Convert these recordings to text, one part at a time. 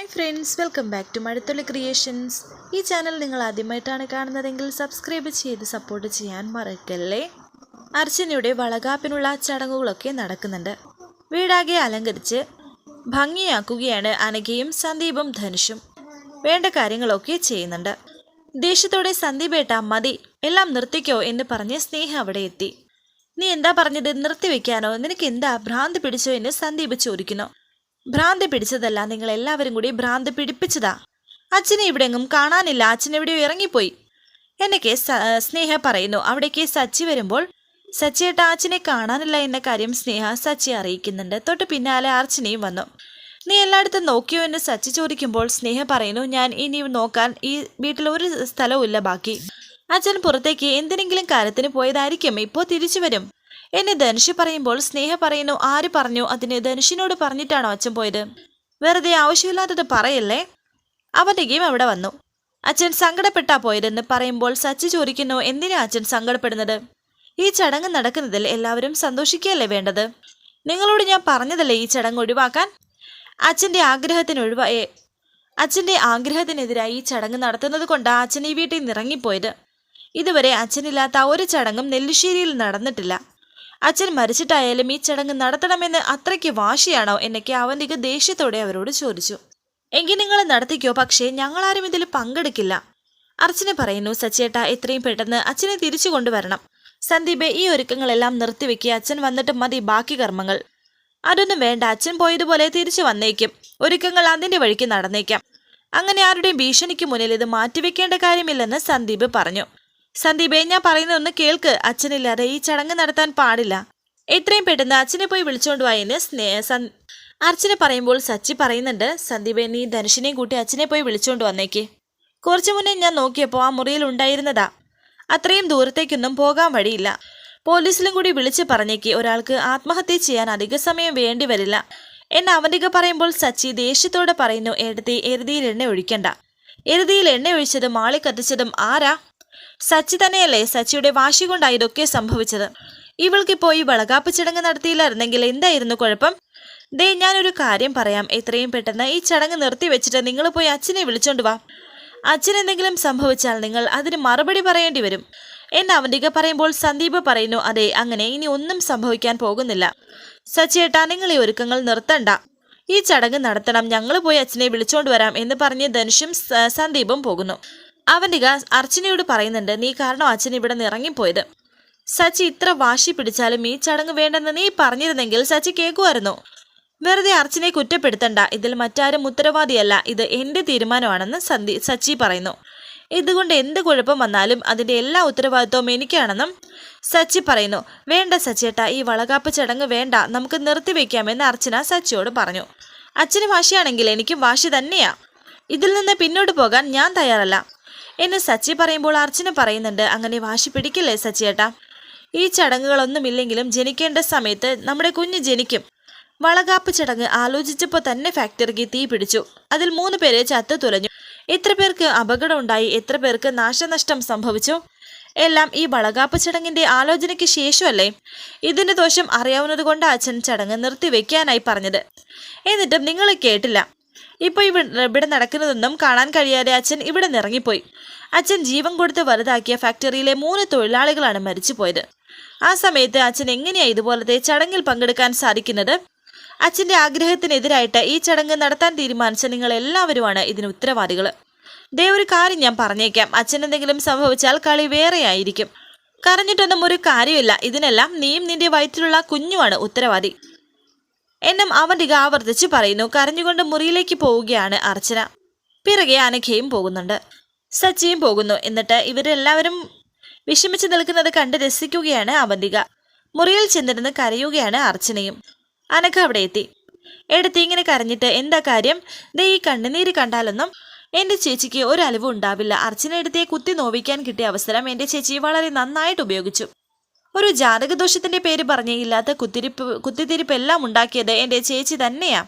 Hi friends welcome back to Mazhathulli creations ഈ channel നിങ്ങൾ ആദ്യമായിട്ടാണ് കാണുന്നതെങ്കിൽ സബ്സ്ക്രൈബ് ചെയ്ത് സപ്പോർട്ട് ചെയ്യാൻ മറക്കല്ലേ? അർച്ചനയുടെ വളകാപ്പിനുള്ള ചടങ്ങുകളൊക്കെ നടക്കുന്നുണ്ട്. വീടാകെ അലങ്കരിച്ച് ഭംഗിയാക്കുകയാണ് അനഘയും സന്ദീപും ധനുഷും. വേണ്ട കാര്യങ്ങളൊക്കെ ചെയ്യുന്നുണ്ട്. ദേഷ്യത്തോടെ സന്ദീപേട്ട മതി. എല്ലാം നിർത്തിക്കോ എന്ന് പറഞ്ഞ് സ്നേഹ അവിടെ എത്തി. നീ എന്താ പറഞ്ഞത്? നിർത്തിവെക്കാനോ? നിനക്ക് എന്താ ഭ്രാന്ത് പിടിച്ചോ എന്ന് സന്ദീപ് ചോദിക്കുന്നു. ഭ്രാന്ത് പിടിച്ചതല്ല. നിങ്ങൾ എല്ലാവരും കൂടി ഭ്രാന്ത് പിടിപ്പിച്ചതാ. അച്ഛനെ ഇവിടെ എങ്ങും കാണാനില്ല. അച്ഛൻ എവിടെയോ ഇറങ്ങിപ്പോയി. എന്നെ കേസ് സ്നേഹ പറയുന്നു. അവിടെ അവിടേക്ക് സച്ചി വരുമ്പോൾ സച്ചിയേട്ട അച്ഛനെ കാണാനില്ല എന്ന കാര്യം സ്നേഹ സച്ചി അറിയിക്കുന്നുണ്ട്. തൊട്ട് പിന്നാലെ അർച്ചനയും വന്നു. നീ എല്ലായിടത്തും നോക്കിയോ എന്ന് സച്ചി ചോദിക്കുമ്പോൾ സ്നേഹ പറയുന്നു ഞാൻ ഇനി നോക്കാൻ ഈ വീട്ടിൽ ഒരു സ്ഥലവും ഇല്ല ബാക്കി. അച്ഛൻ പുറത്തേക്ക് എന്തിനെങ്കിലും കാര്യത്തിന് പോയതായിരിക്കും. ഇപ്പോൾ തിരിച്ചു വരും. എന്നെ ധനുഷ് പറയുമ്പോൾ സ്നേഹ പറയുന്നു. ആര് പറഞ്ഞു? അതിന് ധനുഷിനോട് പറഞ്ഞിട്ടാണോ അച്ഛൻ പോയത്? വെറുതെ ആവശ്യമില്ലാത്തത് പറയല്ലേ? അവന്റെ ഗെയിം അവിടെ വന്നു. അച്ഛൻ സങ്കടപ്പെട്ടാ പോയതെന്ന് പറയുമ്പോൾ സച്ചി ചോദിക്കുന്നു എന്തിനാ അച്ഛൻ സങ്കടപ്പെടുന്നത്? ഈ ചടങ്ങ് നടക്കുന്നതിൽ എല്ലാവരും സന്തോഷിക്കുകയല്ലേ വേണ്ടത്? നിങ്ങളോട് ഞാൻ പറഞ്ഞതല്ലേ ഈ ചടങ്ങ് ഒഴിവാക്കാൻ? അച്ഛന്റെ ആഗ്രഹത്തിന് ഒഴിവായേ അച്ഛന്റെ ആഗ്രഹത്തിനെതിരായി ഈ ചടങ്ങ് നടത്തുന്നത് കൊണ്ടാണ് അച്ഛൻ ഈ വീട്ടിൽ നിന്ന് ഇറങ്ങിപ്പോയത്? ഇതുവരെ അച്ഛനില്ലാത്ത ഒരു ചടങ്ങും നെല്ലിശ്ശേരിയിൽ നടന്നിട്ടില്ല. അച്ഛൻ മരിച്ചിട്ടായാലും ഈ ചടങ്ങ് നടത്തണമെന്ന് അത്രയ്ക്ക് വാശിയാണോ എന്നൊക്കെ അവന്തിക ദേഷ്യത്തോടെ അവരോട് ചോദിച്ചു. എങ്കിൽ നിങ്ങൾ നടത്തിക്കോ പക്ഷേ ഞങ്ങളാരും ഇതിൽ പങ്കെടുക്കില്ല. അർച്ചന പറയുന്നു സച്ചേട്ട എത്രയും പെട്ടെന്ന് അച്ഛനെ തിരിച്ചു കൊണ്ടുവരണം. സന്ദീപെ ഈ ഒരുക്കങ്ങളെല്ലാം നിർത്തിവെക്കുക അച്ഛൻ വന്നിട്ട് മതി ബാക്കി കർമ്മങ്ങൾ. അതൊന്നും വേണ്ട അച്ഛൻ പോയതുപോലെ തിരിച്ചു വന്നേക്കും. ഒരുക്കങ്ങൾ അതിന്റെ വഴിക്ക് നടന്നേക്കാം. അങ്ങനെ ആരുടെയും ഭീഷണിക്ക് മുന്നിൽ ഇത് മാറ്റിവെക്കേണ്ട കാര്യമില്ലെന്ന് സന്ദീപ് പറഞ്ഞു. സന്ദീപെ ഞാൻ പറയുന്നതൊന്ന് കേൾക്ക്. അച്ഛനില്ലാതെ ഈ ചടങ്ങ് നടത്താൻ പാടില്ല. എത്രയും പെട്ടെന്ന് അച്ഛനെ പോയി വിളിച്ചോണ്ട് വായെന്ന് സ്നേഹ അർച്ചന പറയുമ്പോൾ സച്ചി പറയുന്നുണ്ട് സന്ദീപേ നീ ധനുഷിനെയും കൂട്ടി അച്ഛനെ പോയി വിളിച്ചോണ്ട് വന്നേക്ക്. കുറച്ചു മുന്നേ ഞാൻ നോക്കിയപ്പോൾ ആ മുറിയിൽ ഉണ്ടായിരുന്നതാ. അത്രയും ദൂരത്തേക്കൊന്നും പോകാൻ വഴിയില്ല. പോലീസിലും കൂടി വിളിച്ച് പറഞ്ഞേക്ക്. ഒരാൾക്ക് ആത്മഹത്യ ചെയ്യാൻ അധിക സമയം വേണ്ടി വരില്ല. എന്ന് അവന്തിക പറയുമ്പോൾ സച്ചി ദേഷ്യത്തോടെ പറയുന്നു എഴുതി എരുതിയിൽ എണ്ണ ഒഴിക്കണ്ട. എരുതിയിൽ എണ്ണ ഒഴിച്ചതും ആളി കത്തിച്ചതും ആരാ? സച്ചി തന്നെയല്ലേ സച്ചിയുടെ വാശി കൊണ്ടാ ഇതൊക്കെ സംഭവിച്ചത്. ഇവൾക്ക് പോയി വളകാപ്പ് ചടങ്ങ് നടത്തിയില്ലായിരുന്നെങ്കിൽ എന്തായിരുന്നു കുഴപ്പം? ദേ ഞാനൊരു കാര്യം പറയാം. എത്രയും പെട്ടെന്ന് ഈ ചടങ്ങ് നിർത്തി വെച്ചിട്ട് നിങ്ങൾ പോയി അച്ഛനെ വിളിച്ചോണ്ട് വാ. അച്ഛനെന്തെങ്കിലും സംഭവിച്ചാൽ നിങ്ങൾ അതിന് മറുപടി പറയേണ്ടി വരും. എന്ന് അവന്തിക പറയുമ്പോൾ സന്ദീപ് പറയുന്നു അതെ അങ്ങനെ ഇനി ഒന്നും സംഭവിക്കാൻ പോകുന്നില്ല. സച്ചിയേട്ടാ നിങ്ങൾ ഈ ഒരുക്കങ്ങൾ നിർത്തണ്ട. ഈ ചടങ്ങ് നടത്തണം. ഞങ്ങൾ പോയി അച്ഛനെ വിളിച്ചോണ്ട് വരാം എന്ന് പറഞ്ഞ് ധനുഷും സന്ദീപും പോകുന്നു. അവന്തിക അർച്ചനയോട് പറയുന്നുണ്ട് നീ കാരണം അച്ഛൻ ഇവിടെ നിന്ന് ഇറങ്ങിപ്പോയത്. സച്ചി ഇത്ര വാശി പിടിച്ചാലും ഈ ചടങ്ങ് വേണ്ടെന്ന് നീ പറഞ്ഞിരുന്നെങ്കിൽ സച്ചി കേൾക്കുമായിരുന്നു. വെറുതെ അർച്ചനെ കുറ്റപ്പെടുത്തണ്ട. ഇതിൽ മറ്റാരും ഉത്തരവാദിയല്ല. ഇത് എന്റെ തീരുമാനമാണെന്ന് സന്ദി സച്ചി പറയുന്നു. ഇതുകൊണ്ട് എന്ത് കുഴപ്പം വന്നാലും അതിന്റെ എല്ലാ ഉത്തരവാദിത്വവും എനിക്കാണെന്നും സച്ചി പറയുന്നു. വേണ്ട സച്ചിയേട്ട ഈ വളകാപ്പ് ചടങ്ങ് വേണ്ട. നമുക്ക് നിർത്തിവെക്കാമെന്ന് അർച്ചന സച്ചിയോട് പറഞ്ഞു. അച്ഛന് വാശിയാണെങ്കിൽ എനിക്കും വാശി തന്നെയാ. ഇതിൽ നിന്ന് പിന്നോട്ട് പോകാൻ ഞാൻ തയ്യാറല്ല. എന്ന് സച്ചി പറയുമ്പോൾ അർച്ചന പറയുന്നുണ്ട്. അങ്ങനെ വാശി പിടിക്കില്ലേ സച്ചിയേട്ടാ? ഈ ചടങ്ങുകളൊന്നുമില്ലെങ്കിലും ജനിക്കേണ്ട സമയത്ത് നമ്മുടെ കുഞ്ഞ് ജനിക്കും. വളകാപ്പ് ചടങ്ങ് ആലോചിച്ചപ്പോൾ തന്നെ ഫാക്ടറിക്ക് തീ പിടിച്ചു. അതിൽ മൂന്ന് പേരെ ചത്തു തുലഞ്ഞു എത്ര പേർക്ക് അപകടം ഉണ്ടായി? എത്ര പേർക്ക് നാശനഷ്ടം സംഭവിച്ചു? എല്ലാം ഈ വളകാപ്പ് ചടങ്ങിന്റെ ആലോചനയ്ക്ക് ശേഷമല്ലേ? ഇതിന്റെ ദോഷം അറിയാവുന്നത് കൊണ്ട് അച്ഛൻ ചടങ്ങ് നിർത്തിവെക്കാനായി പറഞ്ഞത്. എന്നിട്ടും നിങ്ങൾ കേട്ടില്ല. ഇപ്പൊ ഇവ ഇവിടെ നടക്കുന്നതൊന്നും കാണാൻ കഴിയാതെ അച്ഛൻ ഇവിടെ നിറങ്ങിപ്പോയി. അച്ഛൻ ജീവൻ കൊടുത്ത് വലുതാക്കിയ ഫാക്ടറിയിലെ മൂന്ന് തൊഴിലാളികളാണ് മരിച്ചുപോയത്. ആ സമയത്ത് അച്ഛൻ എങ്ങനെയാ ഇതുപോലത്തെ ചടങ്ങിൽ പങ്കെടുക്കാൻ സാധിക്കുന്നത്? അച്ഛന്റെ ആഗ്രഹത്തിനെതിരായിട്ട് ഈ ചടങ്ങ് നടത്താൻ തീരുമാനിച്ച നിങ്ങൾ എല്ലാവരുമാണ് ഇതിന് ഉത്തരവാദികൾ. ദേ ഒരു കാര്യം ഞാൻ പറഞ്ഞേക്കാം. അച്ഛൻ എന്തെങ്കിലും സംഭവിച്ചാൽ കളി വേറെയായിരിക്കും. കരഞ്ഞിട്ടൊന്നും ഒരു കാര്യമില്ല. ഇതിനെല്ലാം നീയും നിന്റെ വയറ്റിലുള്ള കുഞ്ഞുമാണ് ഉത്തരവാദി. എന്നും അവന്തിക ആവർത്തിച്ച് പറയുന്നു. കരഞ്ഞുകൊണ്ട് മുറിയിലേക്ക് പോവുകയാണ് അർച്ചന. പിറകെ അനഘയും പോകുന്നുണ്ട്. സച്ചിയും പോകുന്നു. എന്നിട്ട് ഇവരെല്ലാവരും വിഷമിച്ച് നിൽക്കുന്നത് കണ്ട് രസിക്കുകയാണ് അവന്തിക മുറിയിൽ ചെന്നിരുന്ന് കരയുകയാണ് അർച്ചനയും. അനഘ അവിടെ എത്തി. എടുത്ത് ഇങ്ങനെ കരഞ്ഞിട്ട് എന്താ കാര്യം? ദേ ഈ കണ്ണുനീര് കണ്ടാലൊന്നും എന്റെ ചേച്ചിക്ക് ഒരു അലവും ഉണ്ടാവില്ല. അർച്ചന എടുത്തേ കുത്തി നോവിക്കാൻ കിട്ടിയ അവസരം എന്റെ ചേച്ചി വളരെ നന്നായിട്ട് ഉപയോഗിച്ചു. ഒരു ജാതകദോഷത്തിന്റെ പേര് പറഞ്ഞ് ഇല്ലാത്ത കുത്തിരിപ്പ് കുത്തിത്തിരിപ്പ് എല്ലാം ഉണ്ടാക്കിയത് എന്റെ ചേച്ചി തന്നെയാ.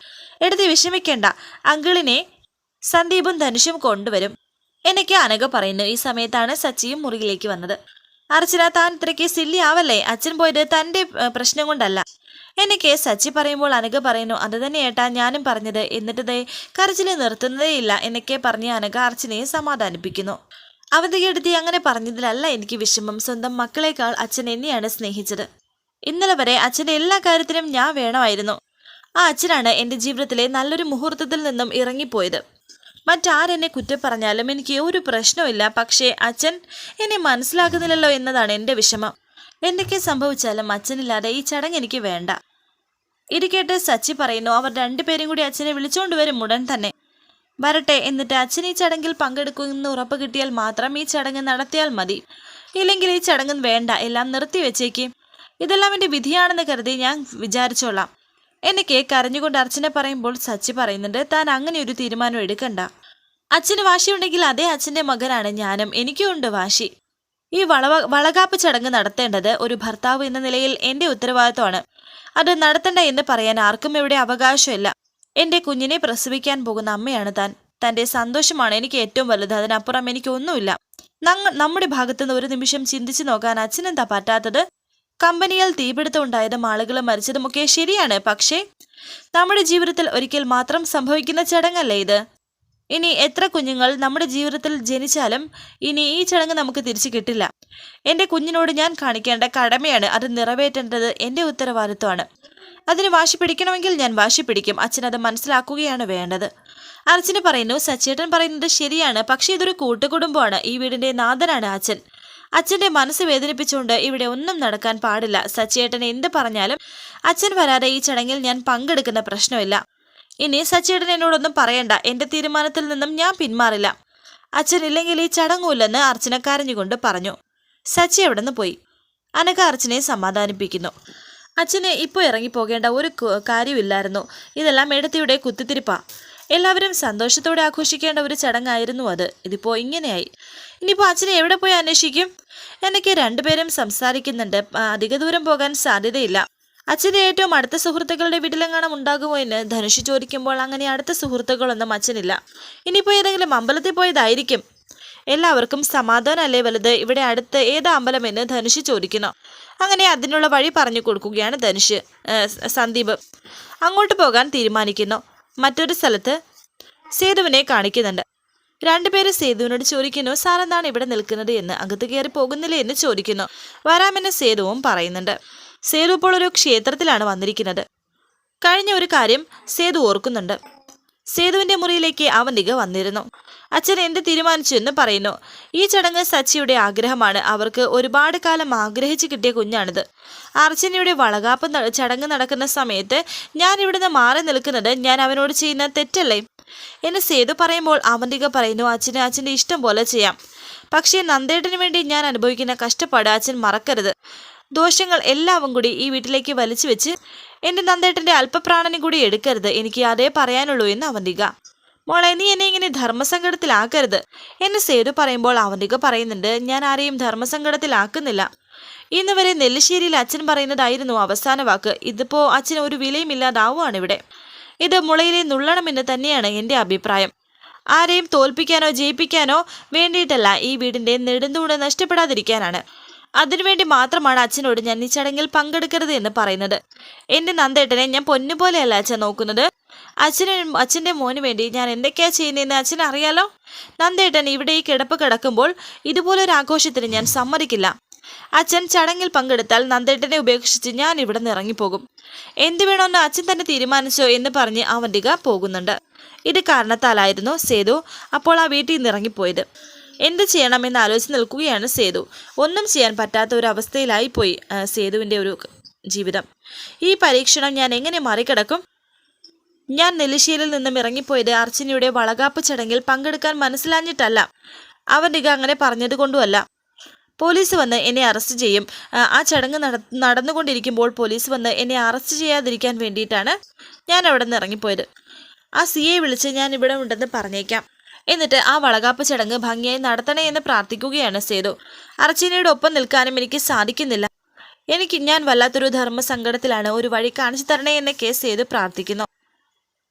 എടുത്ത് വിഷമിക്കേണ്ട. അങ്കിളിനെ സന്ദീപും ധനുഷും കൊണ്ടുവരും. എന്നൊക്കെ അനഘ പറയുന്നു. ഈ സമയത്താണ് സച്ചിയും മുറിയിലേക്ക് വന്നത്. അർച്ചന താൻ ഇത്രയ്ക്ക് സില്ലി ആവല്ലേ അച്ഛൻ പോയത് തന്റെ പ്രശ്നം കൊണ്ടല്ല. എനിക്ക് സച്ചി പറയുമ്പോൾ അനഘ പറയുന്നു അത് തന്നെ ഏട്ടാ ഞാനും പറഞ്ഞത്. എന്നിട്ട് ദേ കരച്ചിൽ നിർത്തുന്നതേയില്ല എന്നൊക്കെ പറഞ്ഞ് അനഘ അർച്ചനയെ സമാധാനിപ്പിക്കുന്നു. അവധിയെടുത്തി അങ്ങനെ പറഞ്ഞതിലല്ല എനിക്ക് വിഷമം. സ്വന്തം മക്കളെക്കാൾ അച്ഛൻ എന്നെയാണ് സ്നേഹിച്ചത്. ഇന്നലെ വരെ അച്ഛന്റെ എല്ലാ കാര്യത്തിനും ഞാൻ വേണമായിരുന്നു. ആ അച്ഛനാണ് എന്റെ ജീവിതത്തിലെ നല്ലൊരു മുഹൂർത്തത്തിൽ നിന്നും ഇറങ്ങിപ്പോയത്. മറ്റാരെന്നെ കുറ്റം പറഞ്ഞാലും എനിക്ക് ഒരു പ്രശ്നമില്ല പക്ഷേ അച്ഛൻ എന്നെ മനസ്സിലാക്കുന്നില്ലല്ലോ എന്നതാണ് എന്റെ വിഷമം. എന്തൊക്കെ സംഭവിച്ചാലും അച്ഛനില്ലാതെ ഈ ചടങ്ങ് എനിക്ക് വേണ്ട. ഇരിക്കേട്ട് സച്ചി പറയുന്നു. അവർ രണ്ടുപേരും കൂടി അച്ഛനെ വിളിച്ചുകൊണ്ടുവരും ഉടൻ തന്നെ. വരട്ടെ എന്നിട്ട് അച്ഛൻ ഈ ചടങ്ങിൽ പങ്കെടുക്കുമെന്ന് ഉറപ്പ് കിട്ടിയാൽ മാത്രം ഈ ചടങ്ങ് നടത്തിയാൽ മതി. ഇല്ലെങ്കിൽ ഈ ചടങ്ങ് വേണ്ട എല്ലാം നിർത്തിവെച്ചേക്ക് ഇതെല്ലാം എന്റെ വിധിയാണെന്ന് കരുതി ഞാൻ വിചാരിച്ചോളാം. എനിക്ക് കരഞ്ഞുകൊണ്ട് അർച്ചന പറയുമ്പോൾ സച്ചി പറയുന്നുണ്ട് താൻ അങ്ങനെ ഒരു തീരുമാനം എടുക്കണ്ട. അച്ഛന് വാശിയുണ്ടെങ്കിൽ അതേ അച്ഛന്റെ മകനാണ് ഞാനും എനിക്കും ഉണ്ട് വാശി. ഈ വളവ വളകാപ്പ് ചടങ്ങ് നടത്തേണ്ടത് ഒരു ഭർത്താവ് എന്ന നിലയിൽ എന്റെ ഉത്തരവാദിത്വമാണ്. അത് നടത്തണ്ട എന്ന് പറയാൻ ആർക്കും ഇവിടെ അവകാശമില്ല. എന്റെ കുഞ്ഞിനെ പ്രസവിക്കാൻ പോകുന്ന അമ്മയാണ് താൻ. തന്റെ സന്തോഷമാണ് എനിക്ക് ഏറ്റവും വലുത്. അതിനപ്പുറം എനിക്കൊന്നുമില്ല നമ്മുടെ ഭാഗത്തുനിന്ന് ഒരു നിമിഷം ചിന്തിച്ചു നോക്കാൻ അച്ഛനെന്താ പറ്റാത്തത്? കമ്പനിയിൽ തീപിടുത്തം ഉണ്ടായതും ആളുകൾ മരിച്ചതുമൊക്കെ ശരിയാണ്. പക്ഷേ നമ്മുടെ ജീവിതത്തിൽ ഒരിക്കൽ മാത്രം സംഭവിക്കുന്ന ചടങ്ങല്ലേ ഇത്? ഇനി എത്ര കുഞ്ഞുങ്ങൾ നമ്മുടെ ജീവിതത്തിൽ ജനിച്ചാലും ഇനി ഈ ചടങ്ങ് നമുക്ക് തിരിച്ചു കിട്ടില്ല. എന്റെ കുഞ്ഞിനോട് ഞാൻ കാണിക്കേണ്ട കടമയാണ്. അത് നിറവേറ്റേണ്ടത് എന്റെ ഉത്തരവാദിത്വമാണ്. അതിന് വാശി പിടിക്കണമെങ്കിൽ ഞാൻ വാശി പിടിക്കും. അച്ഛൻ അത് മനസ്സിലാക്കുകയാണ് വേണ്ടത്. അർച്ചന പറയുന്നു സച്ചേട്ടൻ പറയുന്നത് ശരിയാണ്. പക്ഷേ ഇതൊരു കൂട്ടുകുടുംബമാണ്. ഈ വീടിന്റെ നാഥനാണ് അച്ഛൻ. അച്ഛന്റെ മനസ്സ് വേദനിപ്പിച്ചുകൊണ്ട് ഇവിടെ ഒന്നും നടക്കാൻ പാടില്ല. സച്ചേട്ടൻ എന്ത് പറഞ്ഞാലും അച്ഛൻ വരാതെ ഈ ചടങ്ങിൽ ഞാൻ പങ്കെടുക്കുന്ന പ്രശ്നമില്ല. ഇനി സച്ചേട്ടൻ എന്നോടൊന്നും പറയണ്ട. എന്റെ തീരുമാനത്തിൽ നിന്നും ഞാൻ പിന്മാറില്ല. അച്ഛൻ ഇല്ലെങ്കിൽ ഈ ചടങ്ങൂല്ലെന്ന് അർച്ചന കരഞ്ഞുകൊണ്ട് പറഞ്ഞു. സച്ചി അവിടെ നിന്ന് പോയി. അനക അർച്ചനയെ സമാധാനിപ്പിക്കുന്നു. അച്ഛന് ഇപ്പോൾ ഇറങ്ങിപ്പോകേണ്ട ഒരു കാര്യമില്ലായിരുന്നു. ഇതെല്ലാം എടുത്തിയുടെ കുത്തിത്തിരിപ്പാ. എല്ലാവരും സന്തോഷത്തോടെ ആഘോഷിക്കേണ്ട ഒരു ചടങ്ങായിരുന്നു അത്. ഇതിപ്പോൾ ഇങ്ങനെയായി. ഇനിയിപ്പോൾ അച്ഛനെ എവിടെ പോയി അന്വേഷിക്കും? എനിക്ക് രണ്ടുപേരും സംസാരിക്കുന്നുണ്ട്. അധിക ദൂരം പോകാൻ സാധ്യതയില്ല. അച്ഛന്റെ ഏറ്റവും അടുത്ത സുഹൃത്തുക്കളുടെ വീട്ടിലെങ്ങാനും ഉണ്ടാകുമോ എന്ന് ധനുഷ് ചോദിക്കുമ്പോൾ അങ്ങനെ അടുത്ത സുഹൃത്തുക്കളൊന്നും അച്ഛനില്ല. ഇനിയിപ്പോൾ ഏതെങ്കിലും അമ്പലത്തിൽ പോയതായിരിക്കും. എല്ലാവർക്കും സമാധാനമല്ലേ വലുത്? ഇവിടെ അടുത്ത് ഏത് അമ്പലമെന്ന് ധനുഷ് ചോദിക്കുന്നു. അങ്ങനെ അതിനുള്ള വഴി പറഞ്ഞു കൊടുക്കുകയാണ് ധനുഷ് സന്ദീപ്. അങ്ങോട്ട് പോകാൻ തീരുമാനിക്കുന്നു. മറ്റൊരു സ്ഥലത്ത് സേതുവിനെ കാണിക്കുന്നുണ്ട്. രണ്ടുപേരും സേതുവിനോട് ചോദിക്കുന്നു സാർ എന്താണ് ഇവിടെ നിൽക്കുന്നത് എന്ന്? അകത്ത് കയറി പോകുന്നില്ലേ എന്ന് ചോദിക്കുന്നു. വരാമെന്ന് സേതുവും പറയുന്നുണ്ട്. സേതു ഇപ്പോൾ ഒരു ക്ഷേത്രത്തിലാണ് വന്നിരിക്കുന്നത്. കഴിഞ്ഞ ഒരു കാര്യം സേതു ഓർക്കുന്നുണ്ട്. സേതുവിന്റെ മുറിയിലേക്ക് അവന്തിക വന്നിരുന്നു. അച്ഛൻ എന്ത് തീരുമാനിച്ചു എന്ന് പറയുന്നു. ഈ ചടങ്ങ് സച്ചിയുടെ ആഗ്രഹമാണ്. അവർക്ക് ഒരുപാട് കാലം ആഗ്രഹിച്ചു കിട്ടിയ കുഞ്ഞാണിത്. അർച്ചനയുടെ വളകാപ്പ് ചടങ്ങ് നടക്കുന്ന സമയത്ത് ഞാൻ ഇവിടുന്ന് മാറി നിൽക്കുന്നത് ഞാൻ അവനോട് ചെയ്യുന്ന തെറ്റല്ലേ? എന്ന് സേതു പറയുമ്പോൾ അവന്തിക പറയുന്നു അച്ഛന് അച്ഛന്റെ ഇഷ്ടം പോലെ ചെയ്യാം. പക്ഷേ നന്ദേട്ടന് വേണ്ടി ഞാൻ അനുഭവിക്കുന്ന കഷ്ടപ്പാട് അച്ഛൻ മറക്കരുത്. ദോഷങ്ങൾ എല്ലാവും കൂടി ഈ വീട്ടിലേക്ക് വലിച്ചു വെച്ച് എന്റെ നന്ദേട്ടന്റെ അല്പപ്രാണനും കൂടി എടുക്കരുത്. എനിക്ക് അതേ പറയാനുള്ളൂ എന്ന് അവന്തിക മോളെ നീ എന്നെ ഇങ്ങനെ ധർമ്മസങ്കടത്തിലാക്കരുത്. എന്ന് സേതു പറയുമ്പോൾ അവന്തിക പറയുന്നുണ്ട് ഞാൻ ആരെയും ധർമ്മസങ്കടത്തിലാക്കുന്നില്ല. ഇന്ന് വരെ നെല്ലിശ്ശേരിയിൽ അച്ഛൻ പറയുന്നതായിരുന്നു അവസാന വാക്ക്. ഇതിപ്പോ അച്ഛന് ഒരു വിലയുമില്ലാതാവുകയാണ് ഇവിടെ. ഇത് മുളയിലെ നുള്ളണമെന്ന് തന്നെയാണ് എന്റെ അഭിപ്രായം. ആരെയും തോൽപ്പിക്കാനോ ജയിപ്പിക്കാനോ വേണ്ടിയിട്ടല്ല ഈ വീടിന്റെ നെടുന്തൂണ് നഷ്ടപ്പെടാതിരിക്കാനാണ്. അതിനുവേണ്ടി മാത്രമാണ് അച്ഛനോട് ഞാൻ ഈ ചടങ്ങിൽ പങ്കെടുക്കരുത് എന്ന് പറയുന്നത്. എന്റെ നന്ദേട്ടനെ ഞാൻ പൊന്നുപോലെയല്ല അച്ഛൻ നോക്കുന്നത്. അച്ഛനും അച്ഛന്റെ മോന് വേണ്ടി ഞാൻ എന്തൊക്കെയാ ചെയ്യുന്നതെന്ന് അച്ഛൻ അറിയാലോ? നന്ദേട്ടൻ ഇവിടെ ഈ കിടപ്പ് കിടക്കുമ്പോൾ ഇതുപോലൊരു ആഘോഷത്തിന് ഞാൻ സമ്മതിക്കില്ല. അച്ഛൻ ചടങ്ങിൽ പങ്കെടുത്താൽ നന്ദേട്ടനെ ഉപേക്ഷിച്ച് ഞാൻ ഇവിടെ നിന്ന് ഇറങ്ങിപ്പോകും. എന്ത് വേണമെന്ന് അച്ഛൻ തന്നെ തീരുമാനിച്ചോ എന്ന് പറഞ്ഞ് അവന്തിക പോകുന്നുണ്ട്. ഇത് കാരണത്താലായിരുന്നു സേതു അപ്പോൾ ആ വീട്ടിൽ നിന്ന് ഇറങ്ങിപ്പോയത്. എന്ത് ചെയ്യണമെന്ന് ആലോചിച്ച് നിൽക്കുകയാണ് സേതു. ഒന്നും ചെയ്യാൻ പറ്റാത്ത ഒരു അവസ്ഥയിലായി പോയി സേതുവിന്റെ ഒരു ജീവിതം. ഈ പരീക്ഷണം ഞാൻ എങ്ങനെ മറികടക്കും? ഞാൻ നെല്ലിശ്ശേരിയിൽ നിന്നും ഇറങ്ങിപ്പോയത് അർച്ചനയുടെ വളകാപ്പ് ചടങ്ങിൽ പങ്കെടുക്കാൻ മനസ്സിലാഞ്ഞിട്ടല്ല. അവന്റെ അങ്ങനെ പറഞ്ഞതുകൊണ്ടുമല്ല. പോലീസ് വന്ന് എന്നെ അറസ്റ്റ് ചെയ്യും. ആ, ചടങ്ങ് നട നടന്നുകൊണ്ടിരിക്കുമ്പോൾ പോലീസ് വന്ന് എന്നെ അറസ്റ്റ് ചെയ്യാതിരിക്കാൻ വേണ്ടിയിട്ടാണ് ഞാൻ അവിടെ നിന്ന് ഇറങ്ങിപ്പോയത്. ആ സി എ വിളിച്ച് ഞാൻ ഇവിടെ ഉണ്ടെന്ന് പറഞ്ഞേക്കാം. എന്നിട്ട് ആ വളകാപ്പ് ചടങ്ങ് ഭംഗിയായി നടത്തണേ എന്ന് പ്രാർത്ഥിക്കുകയാണ് സേതു. അർച്ചനയുടെ ഒപ്പം നിൽക്കാനും എനിക്ക് സാധിക്കുന്നില്ല. എനിക്ക് ഞാൻ വല്ലാത്തൊരു ധർമ്മസങ്കടത്തിലാണ് ഒരു വഴി കാണിച്ചു തരണേ എന്നൊക്കെ സേതു പ്രാർത്ഥിക്കുന്നു.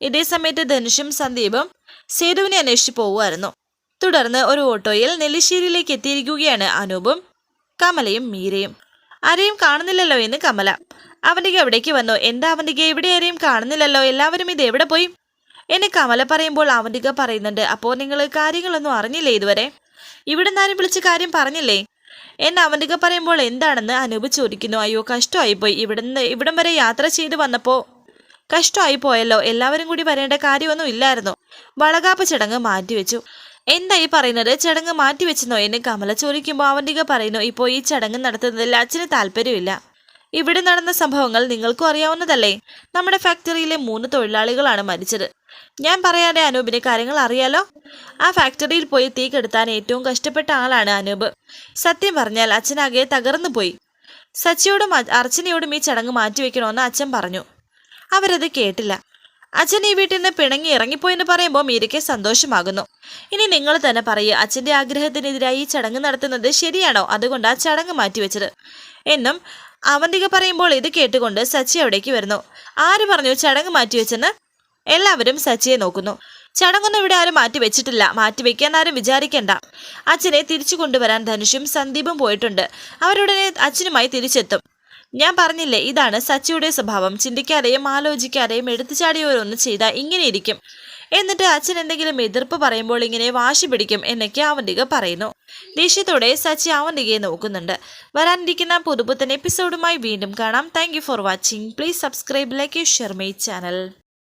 ഇതേ സമയത്ത് ധനുഷും സന്ദീപും സേതുവിനെ അന്വേഷിച്ചു പോവുമായിരുന്നു. തുടർന്ന് ഒരു ഓട്ടോയിൽ നെല്ലിശ്ശേരിയിലേക്ക് എത്തിയിരിക്കുകയാണ് അനൂപും കമലയും മീരയും. ആരെയും കാണുന്നില്ലല്ലോ എന്ന് കമല. അവന്റെ എവിടേക്ക് വന്നു? എന്താ അവന്തിക ഇവിടെ ആരെയും കാണുന്നില്ലല്ലോ? എല്ലാവരും ഇത് എവിടെ പോയി? എന്നെ കമല പറയുമ്പോൾ അവന്തിക പറയുന്നുണ്ട്. അപ്പോൾ നിങ്ങൾ കാര്യങ്ങളൊന്നും അറിഞ്ഞില്ലേ ഇതുവരെ? ഇവിടെ നിന്നാരും വിളിച്ച കാര്യം പറഞ്ഞില്ലേ? എന്നെ അവന്തിക പറയുമ്പോൾ എന്താണെന്ന് അനൂപ് ചോദിക്കുന്നു. അയ്യോ കഷ്ടമായി പോയി ഇവിടുന്ന് ഇവിടം വരെ യാത്ര ചെയ്ത് വന്നപ്പോൾ കഷ്ടമായി പോയല്ലോ. എല്ലാവരും കൂടി വരേണ്ട കാര്യമൊന്നും ഇല്ലായിരുന്നു. വളകാപ്പ് ചടങ്ങ് മാറ്റിവെച്ചു. എന്താ ഈ പറയുന്നത്? ചടങ്ങ് മാറ്റിവെച്ചെന്നോ? എന്നെ കമല ചോദിക്കുമ്പോൾ അവന്തിക പറയുന്നു ഇപ്പോൾ ഈ ചടങ്ങ് നടത്തുന്നതിൽ അച്ഛന് താല്പര്യമില്ല. ഇവിടെ നടന്ന സംഭവങ്ങൾ നിങ്ങൾക്കും അറിയാവുന്നതല്ലേ? നമ്മുടെ ഫാക്ടറിയിലെ മൂന്ന് തൊഴിലാളികളാണ് മരിച്ചത്. ഞാൻ പറയാതെ അനൂപിന് കാര്യങ്ങൾ അറിയാലോ? ആ ഫാക്ടറിയിൽ പോയി തീ കെടുത്താൻ ഏറ്റവും കഷ്ടപ്പെട്ട ആളാണ് അനൂപ്. സത്യം പറഞ്ഞാൽ അച്ഛനാകെ തകർന്നു പോയി. സച്ചിയോടും അർച്ചനയോടും ഈ ചടങ്ങ് മാറ്റിവെക്കണമെന്ന് അച്ഛൻ പറഞ്ഞു. അവരത് കേട്ടില്ല. അച്ഛൻ ഈ വീട്ടിൽ നിന്ന് പിണങ്ങി ഇറങ്ങിപ്പോയെന്ന് പറയുമ്പോൾ മീരയ്ക്ക് സന്തോഷമാകുന്നു. ഇനി നിങ്ങൾ തന്നെ പറയൂ അച്ഛന്റെ ആഗ്രഹത്തിനെതിരായി ഈ ചടങ്ങ് നടത്തുന്നത് ശരിയാണോ? അതുകൊണ്ട് ആ ചടങ്ങ് മാറ്റിവെച്ചത്. എന്നും അവന്തിക പറയുമ്പോൾ ഇത് കേട്ടുകൊണ്ട് സച്ചി അവിടേക്ക് വരുന്നു. ആര് പറഞ്ഞു ചടങ്ങ് മാറ്റിവെച്ചെന്ന്? എല്ലാവരും സച്ചിയെ നോക്കുന്നു. ചടങ്ങൊന്നും ഇവിടെ ആരും മാറ്റി വെച്ചിട്ടില്ല. മാറ്റി വെക്കാൻ ആരും വിചാരിക്കേണ്ട. അച്ഛനെ തിരിച്ചു കൊണ്ടുവരാൻ ധനുഷും സന്ദീപും പോയിട്ടുണ്ട്. അവരുടനെ അച്ഛനുമായി തിരിച്ചെത്തും. ഞാൻ പറഞ്ഞില്ലേ ഇതാണ് സച്ചിയുടെ സ്വഭാവം. ചിന്തിക്കാതെയും ആലോചിക്കാതെയും എടുത്തുചാടിയവരൊന്നും ചെയ്താൽ ഇങ്ങനെ ഇരിക്കും. എന്നിട്ട് അച്ഛൻ എന്തെങ്കിലും എതിർപ്പ് പറയുമ്പോൾ ഇങ്ങനെ വാശി പിടിക്കും എന്നൊക്കെ അവന്തിക പറയുന്നു. ദേഷ്യത്തോടെ സച്ചി അവന്തികയെ നോക്കുന്നുണ്ട്. വരാനിരിക്കുന്ന പുതുപുത്തൻ എപ്പിസോഡുമായി വീണ്ടും കാണാം. Thank for watching please subscribe like share my channel